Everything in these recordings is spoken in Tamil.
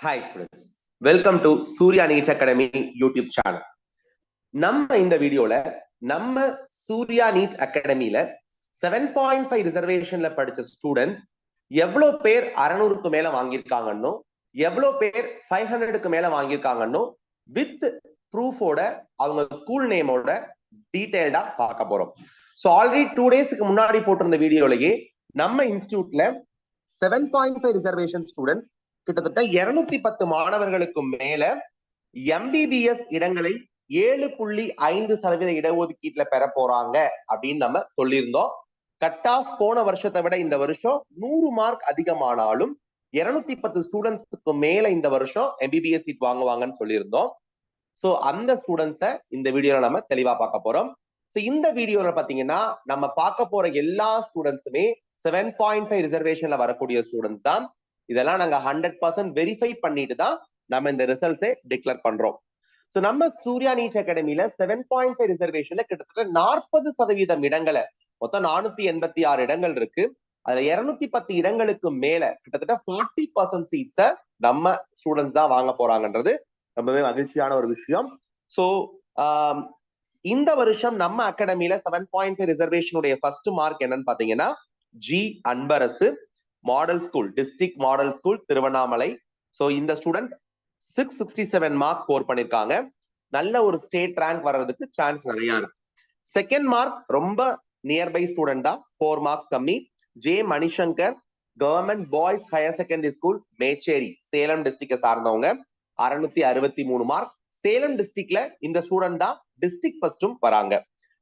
Hi students welcome to Surya NEET academy YouTube channel நம்ம இந்த வீடியோல நம்ம சூர்யா நீச் அகாடமியில செவன் பாயிண்ட் ஃபைவ் ரிசர்வேஷன்ல படிச்ச ஸ்டூடெண்ட்ஸ் எவ்வளவு பேர் அறநூறுக்கு மேல வாங்கியிருக்காங்கன்னு எவ்வளவு பேர் ஃபைவ் ஹண்ட்ரடுக்கு மேல வாங்கியிருக்காங்கன்னு வித் ப்ரூஃபோட அவங்க ஸ்கூல் நேமோட டீட்டெயில்டா பார்க்க போறோம் ஸோ ஆல்ரெடி டூ டேஸ்க்கு முன்னாடி போட்டிருந்த வீடியோலயே நம்ம இன்ஸ்டியூட்ல seven point five reservation students கிட்டத்தட்ட இருநூத்தி பத்து மாணவர்களுக்கும் மேல எம்பிபிஎஸ் இடங்களை ஏழு புள்ளி ஐந்து சதவீத இடஒதுக்கீட்டுல பெற போறாங்க அப்படின்னு நம்ம சொல்லியிருந்தோம் கட் ஆஃப் போன வருஷத்தை விட இந்த வருஷம் நூறு மார்க் அதிகமானாலும் இருநூத்தி பத்து ஸ்டூடெண்ட்ஸுக்கு மேல இந்த வருஷம் எம்பிபிஎஸ் சீட் வாங்குவாங்கன்னு சொல்லியிருந்தோம் ஸோ அந்த ஸ்டூடெண்ட்ஸை இந்த வீடியோல நம்ம தெளிவா பார்க்க போறோம் ஸோ இந்த வீடியோல பாத்தீங்கன்னா நம்ம பார்க்க போற எல்லா ஸ்டூடெண்ட்ஸுமே செவன் பாயிண்ட் ஃபைவ் ரிசர்வேஷன்ல வரக்கூடிய ஸ்டூடெண்ட்ஸ் தான் இதெல்லாம் நாங்க ஹண்ட்ரட் பர்சன்ட் வெரிஃபை பண்ணிட்டு தான் நம்ம இந்த ரிசல்ட்ஸை டிக்ளேர் பண்றோம் ஸோ நம்ம சூர்யா நீட் அகாடமியில செவன் பாயிண்ட் ஃபைவ் ரிசர்வேஷன்ல கிட்டத்தட்ட நாற்பது சதவீதம் இடங்களை மொத்தம் நானூத்தி எண்பத்தி ஆறு இடங்கள் இருக்கு அதுல இருநூத்தி பத்து இடங்களுக்கு மேல கிட்டத்தட்ட ஃபார்ட்டி பர்சன்ட் சீட்ஸை நம்ம ஸ்டூடெண்ட்ஸ் தான் வாங்க போறாங்கன்றது ரொம்பவே மகிழ்ச்சியான ஒரு விஷயம் ஸோ இந்த வருஷம் நம்ம அகாடமியில செவன் பாயிண்ட் ஃபைவ் ரிசர்வேஷனுடைய ஃபர்ஸ்ட் மார்க் என்னன்னு பாத்தீங்கன்னா G Anbarasu model school district model school Tiruvannamalai so இந்த student six sixty seven mark score பண்ணிருக்காங்க நல்ல ஒரு ஸ்டேட் ரேங்க் வர்றதுக்கு சான்ஸ் நிறைய செகண்ட் மார்க் ரொம்ப நியர்பை ஸ்டூடெண்ட் தான் ஃபோர் மார்க்ஸ் கம்மி J Manisankar government boys higher secondary school Mecheri Salem district சார்ந்தவங்க அறுநூத்தி அறுபத்தி மூணு மார்க் சேலம் டிஸ்ட்ரிக்ட்ல இந்த ஸ்டூடெண்ட் தான் டிஸ்ட்ரிக்ட் ஃபர்ஸ்டும் வராங்க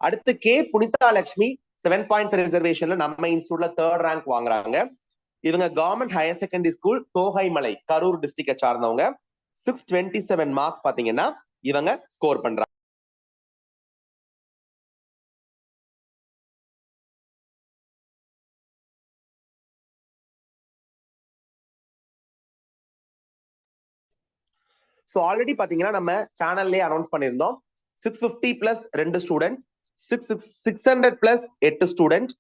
அடுத்து K Punitha Lakshmi seven point ரிசர்வேஷன்ல நம்ம இன்ஸ்டியூட்ல தேர்ட் ரேங்க் வாங்குறாங்க இவங்க government higher secondary school Thogaimalai Karur டிஸ்ட்ரிக்டை சார்ந்தவங்க சிக்ஸ் டுவெண்ட்டி செவன் மார்க்ஸ் பாத்தீங்கன்னா இவங்க ஸ்கோர் பண்றாங்க ஸோ ஆல்ரெடி பார்த்தீங்கன்னா நம்ம சேனல்லே அனௌன்ஸ் பண்ணியிருந்தோம் சிக்ஸ் ஃபிஃப்டி பிளஸ் ரெண்டு student six six six hundred plus எட்டு student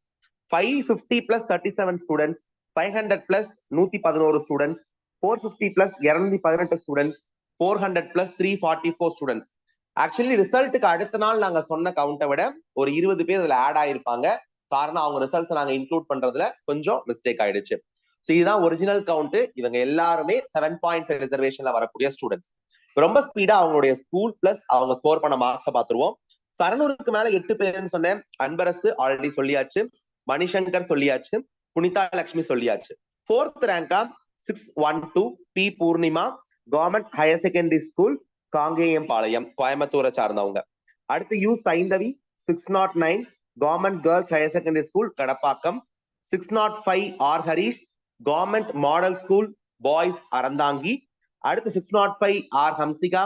five fifty plus thirty seven students five hundred plus நூத்தி பதினோரு ஸ்டூடெண்ட்ஸ் ஃபோர் ஃபிஃப்டி பிளஸ் இரநூத்தி பதினெட்டு students four hundred plus three forty four students actually ரிசல்ட்டுக்கு அடுத்த நாள் நாங்க சொன்ன கவுண்டை விட ஒரு இருபது பேர் அதுல ஆட் ஆயிருப்பாங்க காரணம் அவங்க ரிசல்ட்ஸ் நாங்க இன்க்ளூட் பண்றதுல கொஞ்சம் மிஸ்டேக் ஆயிடுச்சு ஸோ இதுதான் ஒரிஜினல் கவுண்ட் இவங்க எல்லாருமே செவன் பாயிண்ட் ரிசர்வேஷன்ல வரக்கூடிய ஸ்டூடெண்ட்ஸ் ரொம்ப ஸ்பீடா அவங்களுடைய ஸ்கூல் பிளஸ் அவங்க ஸ்கோர் பண்ண மார்க்ஸை பார்த்துருவோம் சரநூறுக்கு மேல எட்டு பேர்னு சொன்னேன் அன்பரசு ஆல்ரெடி சொல்லியாச்சு மணிசங்கர் சொல்லியாச்சு புனிதா லட்சுமி சொல்லியாச்சு fourth ரேங்கா six one two P Poornima government higher secondary school Kangeyam Palayam கோயம்புத்தூரை சார்ந்தவங்க அடுத்து U Saindhavi six nought nine government girls higher secondary school Kadappakkam six nought five R Harish government model school boys Aranthangi அடுத்து six nought five R Hamsika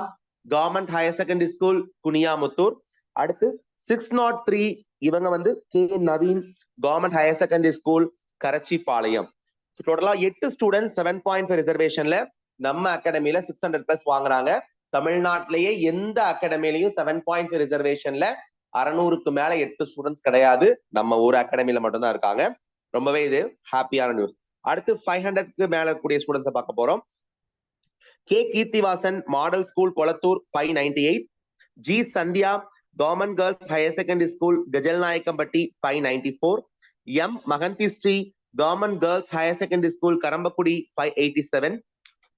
government higher secondary school Kuniyamuthur அடுத்து சிக்ஸ் நாட் த்ரீ இவங்க வந்து K Naveen government higher secondary school Karachipalayam டோட்டலா எட்டு ஸ்டூடெண்ட் செவன் பாயிண்ட் ரிசர்வேஷன்ல நம்ம அகாடமியில சிக்ஸ் ஹண்ட்ரட் பிளஸ் வாங்குறாங்க தமிழ்நாட்டிலேயே எந்த அகாடமிலையும் செவன் பாயிண்ட் ரிசர்வேஷன்ல அறநூறுக்கு மேல எட்டு ஸ்டூடெண்ட்ஸ் கிடையாது நம்ம ஒரு அகாடமில மட்டும்தான் இருக்காங்க ரொம்பவே இது ஹாப்பியான நியூஸ் அடுத்து ஃபைவ் ஹண்ட்ரட்க்கு மேல கூடிய ஸ்டூடெண்ட்ஸ் பார்க்க போறோம் K Keerthivasan model school Kolathur five ninety eight G Sandhya government girls higher secondary school Gajal Nayakkampatti five ninety four M. Maganti Sri, Government Girls Higher Secondary School, Karambakudi, 587.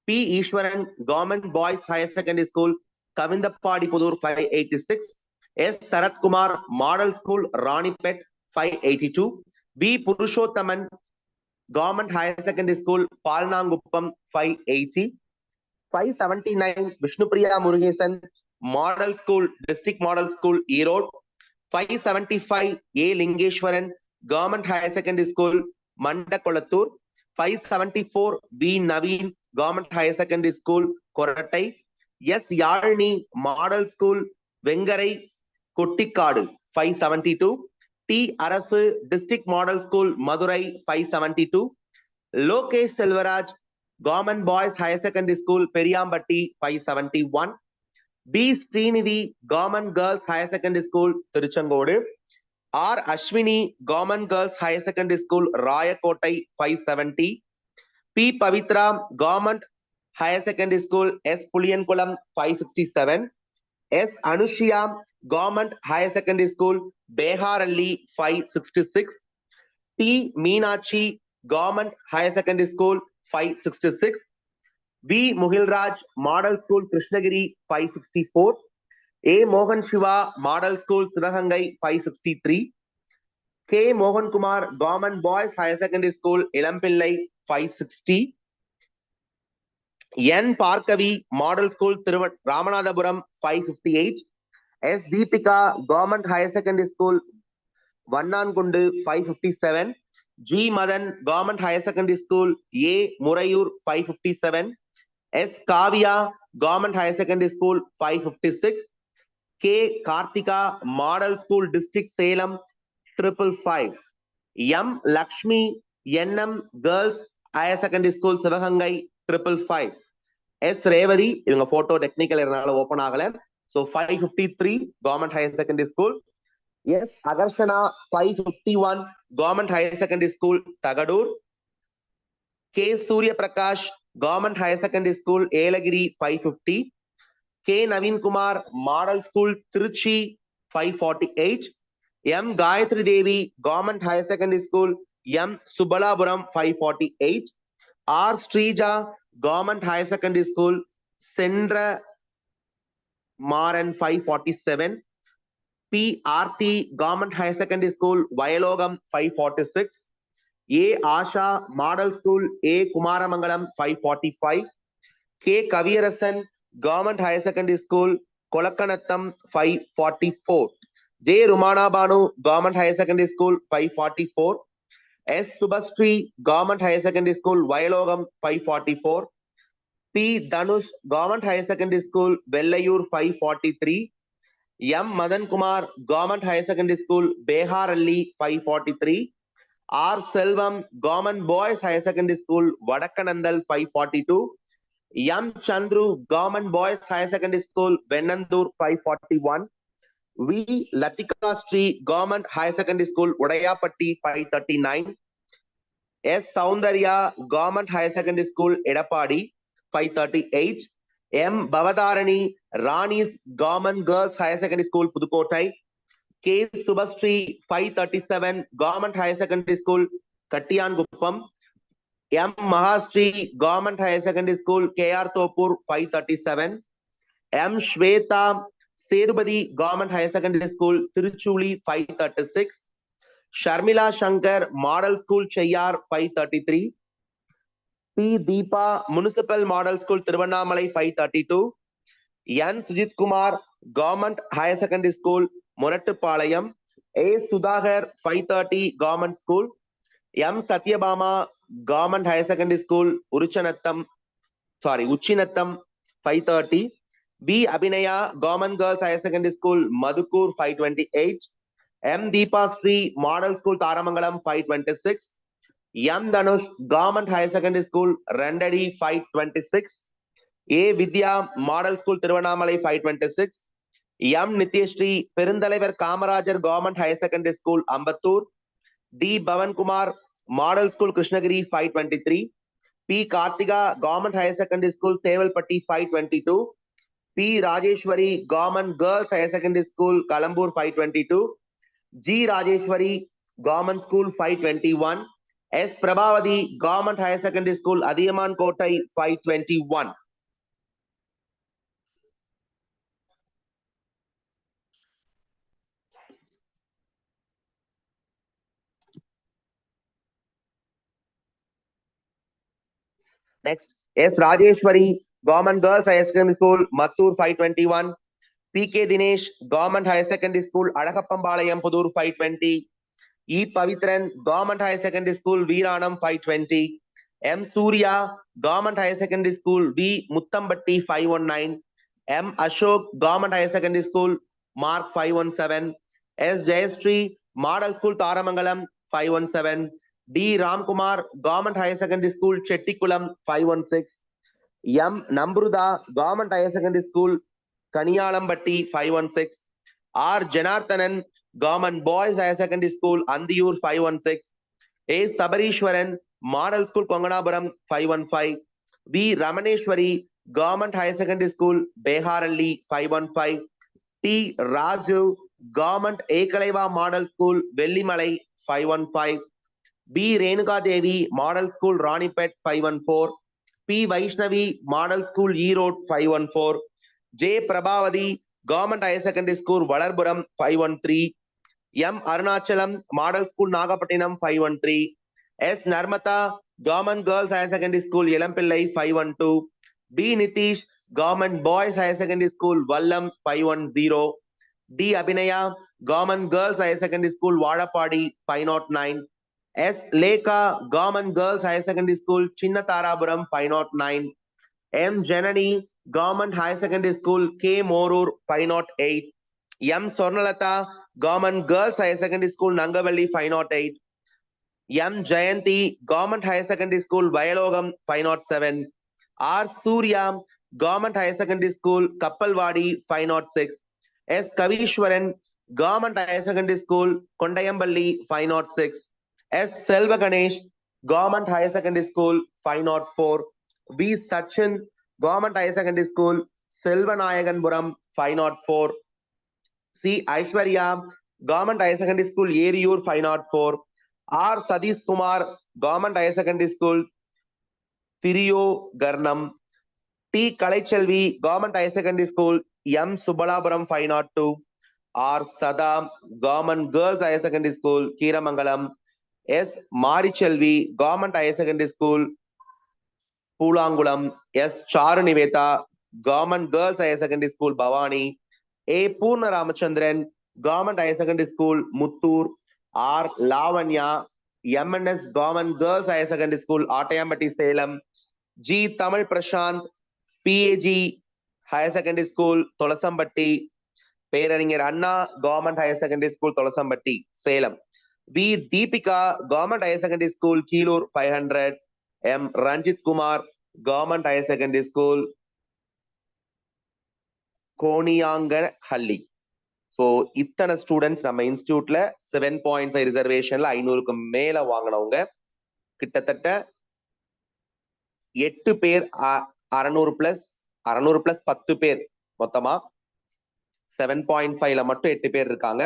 P. Ishwaran, Government Boys Higher Secondary School, Kavindapadi Pudur, 586. S. Sarat Kumar, Model School, Rani Pet 582. B. Purushottaman, Government Higher Secondary School, Palnanguppam, 580. 579, Vishnupriya Murugesan, Model School, District Model School, Erode. 575, A. Lingeshwaran, government higher secondary school மண்டக்குளத்தூர் five seventy four P Naveen government higher secondary school Korattai S Yazhini model school Vengarai Kottikadu five seventy two D அரசு district model school Madurai five seventy two Lokesh Selvaraj government boys higher secondary school Periyampatti five seventy one P Srinidhi government girls higher secondary school Tiruchengode R Ashwini government girls higher secondary school Rayakottai five seventy B Pavithra government Higher Secondary School, S. Puliyankulam, 567. S. Anushya, Government Higher Secondary School, Beharalli, 566. T. Meenachi, Government A மோகன் Siva model school Sivagangai five sixty three K Mohankumar government boys higher secondary school Ilampillai five sixty N Bhargavi model school Thiruva Ramanathapuram five fifty eight S Deepika government higher secondary school Vannankundu five fifty seven G Madan government higher secondary school A Muraiyur five fifty seven S Kavya government higher secondary school five fifty six K Karthika model school district Salem triple five M Lakshmi NM girls higher secondary school Sivaganga triple five S Revathi இவங்க போட்டோ டெக்னிக்கல் இருந்தாலும் ஓப்பன் ஆகல so five fifty three government higher secondary school S Akarshana five fifty one government higher secondary school Thagadur K Surya Prakash government higher secondary school Yelagiri five fifty K Naveen Kumar model school Trichy 548 M Gayathri Devi government higher secondary school M Subalapuram 548 R Sreeja government higher secondary school Sendamaram 547 P Aarthi government higher secondary school Vayalogam 546 A Asha model school A Kumaramangalam 545 K Kaviyarasan government higher secondary school Kolakanatham five forty four J Rumanabanu government higher secondary school five forty four S Subashree government higher secondary school Vayalogam five forty four P Dhanush government higher secondary school Vellaiyur five forty three M Madhankumar government higher secondary school Begarahalli five forty three R Selvam government boys higher secondary school Vadakkanandal five forty two Yam Chandru Government Boys High Secondary School, Venandur 541. V. Latika Sri Government High Secondary School, Udayapatti 539. S. Soundarya Government High Secondary School, Edapadi 538. M. Bhavadarani Rani's Government Girls High Secondary School, Pudukkottai. K. Subhashree 537 Government High Secondary School, Guppam M Mahasri government higher secondary school K R Thoppur five thirty seven M Swetha Sethupathi government higher secondary school Tiruchuli five thirty six Sharmila Shankar model school Cheyyar five thirty three P Deepa municipal model school Tiruvannamalai five thirty two N Sujith Kumar government higher secondary school Murattupalayam A Sudhakar five thirty government school M Sathyabama government higher secondary school Uruchanatham sorry Uchinatham five thirty P Abinaya government girls higher secondary school Madukkur five twenty eight M Deepa Sri model school Tharamangalam five twenty six M Dhanush government higher secondary school Rendadi five twenty six A Vidya model school Tiruvannamalai five twenty six M Nithyasri Perunthalaivar Kamarajar government higher secondary school Ambattur T Pavankumar model school Krishnagiri five twenty three P Karthik government higher secondary school Sevalpatti five twenty two P Rajeshwari government girls higher secondary school Kalambur five twenty two G Rajeshwari government school five twenty one S Prabhavathi government higher secondary school Adhiyaman Kottai five twenty one next S Rajeswari government girls higher secondary school Mathur five twenty one P K Dinesh government higher secondary school அழகப்பம்பாளையம் Pudur five twenty E Pavithran government higher secondary school Veeranam five twenty M Surya government higher secondary school V Muthampatti five one nine M Ashok government higher secondary school mark five one seven S Jayasree model school Tharamangalam five one seven T Ramkumar government higher secondary school Chettikulam five one six M Namrutha government higher secondary school Kaniyalampatti five one six R Janardhanan government boys higher secondary school Anthiyur five one six A Sabareeswaran model school Konganapuram five one five V Ramaneswari government higher secondary school Begarahalli five one five T Raju government Eklavya model school Vellimalai five one five B. Renuka Devi, Model School, Ranipet 514. P. Vaishnavi, Model School, E Road 514. J. Prabhavadi, Government Higher Secondary School, Valarpuram 513. M. Arunachalam, Model School, Nagapattinam 513. S. Narmata, Government Girls Higher Secondary School, Yelampillai 512. B. Nitish, Government Boys Higher Secondary School, Vallam 510. D. Abhinaya, Government Girls Higher Secondary School, Vadapadi 509. S. Lekha, Government Girls High Secondary School, Chinnatarapuram 509. M. Janani, Government High Secondary School, K. Morur 508. M. Sornalata, Government Girls High Secondary School, Nangavalli 508. M. Jayanthi, Government High Secondary School, Vayalogam 507. R. Surya, Government High Secondary School, Kappalwadi 506. S. Kavishwaran, Government High Secondary School, Kondayamballi 506. S. Selva Ganesh, Government Higher Secondary School, 504. B. Sachin, Government Higher Secondary School, Selva Silvanayaganpuram, 504. C. Aishwarya, Government Higher Secondary School, Yeriyur, 504. R. Sadish Kumar, Government Higher Secondary School, Garnam. T. Kalaichelvi, Government Higher Secondary School, M. Subalapuram, 502. R. Sadam, Government Girls Higher Secondary School, Kiramangalam, S Mariselvi government higher secondary school Poolankulam S Charu Niveda government girls higher secondary school Bhavani A Poorna Ramachandran government higher secondary school Muthur R Lavanya MNS government girls higher secondary school Attayampatti Salem G Tamil Prasanth PAG higher secondary school Tholasampatti பேரறிஞர் Anna government higher secondary school Tholasampatti Salem V Deepika government higher secondary school Keezhur five hundred M Ranjith Kumar government higher secondary school ஹல்லி so இத்தனை ஸ்டூடெண்ட்ஸ் நம்ம இன்ஸ்டியூட்ல செவன் பாயிண்ட் ஃபைவ் ரிசர்வேஷன்ல ஐநூறுக்கு மேல வாங்கினவங்க கிட்டத்தட்ட எட்டு பேர் அறநூறு பிளஸ் அறநூறு பிளஸ் பத்து பேர் மொத்தமா செவன் பாயிண்ட் ஃபைவ்ல மட்டும் எட்டு பேர் இருக்காங்க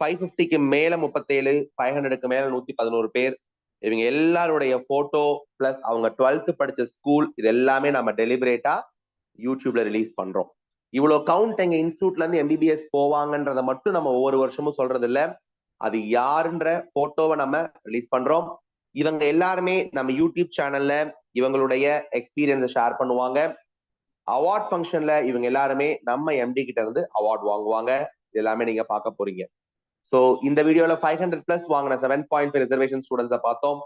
ஃபைவ் ஃபிஃப்டிக்கு மேல முப்பத்தேழு ஃபைவ் ஹண்ட்ரடுக்கு மேல நூத்தி பதினோரு பேர் இவங்க எல்லாருடைய போட்டோ பிளஸ் அவங்க டுவெல்த் படிச்ச ஸ்கூல் இது எல்லாமே நம்ம டெலிபரேட்டா யூடியூப்ல ரிலீஸ் பண்றோம் இவ்வளவு கவுண்ட் எங்க இன்ஸ்டியூட்ல இருந்து எம்பிபிஎஸ் போவாங்கன்றத மட்டும் நம்ம ஒவ்வொரு வருஷமும் சொல்றது இல்ல அது யாருன்ற போட்டோவை நம்ம ரிலீஸ் பண்றோம் இவங்க எல்லாருமே நம்ம யூடியூப் சேனல்ல இவங்களுடைய எக்ஸ்பீரியன்ஸை ஷேர் பண்ணுவாங்க அவார்ட் ஃபங்க்ஷன்ல இவங்க எல்லாருமே நம்ம எம்டி கிட்ட இருந்து அவார்ட் வாங்குவாங்க எல்லாமே நீங்க பார்க்க போறீங்க ஸோ இந்த வீடியோல ஃபைவ் ஹண்ட்ரட் பிளஸ் வாங்கின செவன் பாயிண்ட் ரிசர்வேஷன் ஸ்டூடெண்ட்ஸை பார்த்தோம்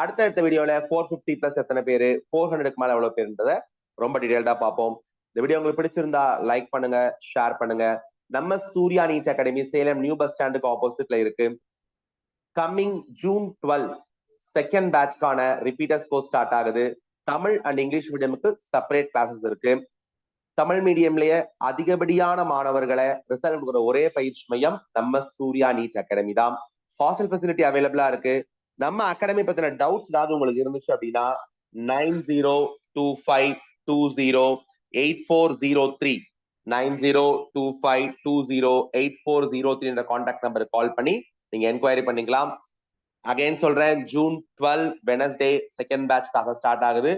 அடுத்தடுத்த வீடியோல ஃபோர் ஃபிஃப்டி பிளஸ் எத்தனை பேர் ஃபோர் ஹண்ட்ரடுக்கு மேல எவ்வளவு பேருன்றத ரொம்ப டீடைல்டா பார்ப்போம் இந்த வீடியோ உங்களுக்கு பிடிச்சிருந்தா லைக் பண்ணுங்க ஷேர் பண்ணுங்க நம்ம Surya NEET academy Salem new bus ஸ்டாண்டுக்கு ஆப்போசிட்ல இருக்கு கம்மிங் ஜூன் டுவெல் செகண்ட் பேட்ச்க்கான ரிப்பீட்டர்ஸ் கோர்ஸ் ஸ்டார்ட் ஆகுது தமிழ் அண்ட் இங்கிலீஷ் மீடியமுக்கு செப்பரேட் கிளாஸஸ் இருக்கு தமிழ் மீடியம்லயே அதிகப்படியான மாணவர்களை ரிசல்ட் கொடுக்குற ஒரே பயிற்சி மையம் நம்ம சூர்யா நீட் அகாடமி தான் ஹாஸ்டல் ஃபெசிலிட்டி அவைலபிளா இருக்கு நம்ம அகாடமி பத்தின டவுட்ஸ் ஏதாவது உங்களுக்கு இருந்துச்சு அப்படின்னா nine zero two five two zero eight four zero three nine zero two five two zero eight four zero three என்ற கான்டாக்ட் நம்பருக்கு கால் பண்ணி நீங்க என்கொயரி பண்ணிக்கலாம் அகைன் சொல்றேன் June twelve Wednesday second batch class start ஆகுது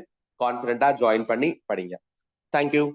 கான்பிடண்டா ஜாயின் பண்ணி படிங்க தேங்க்யூ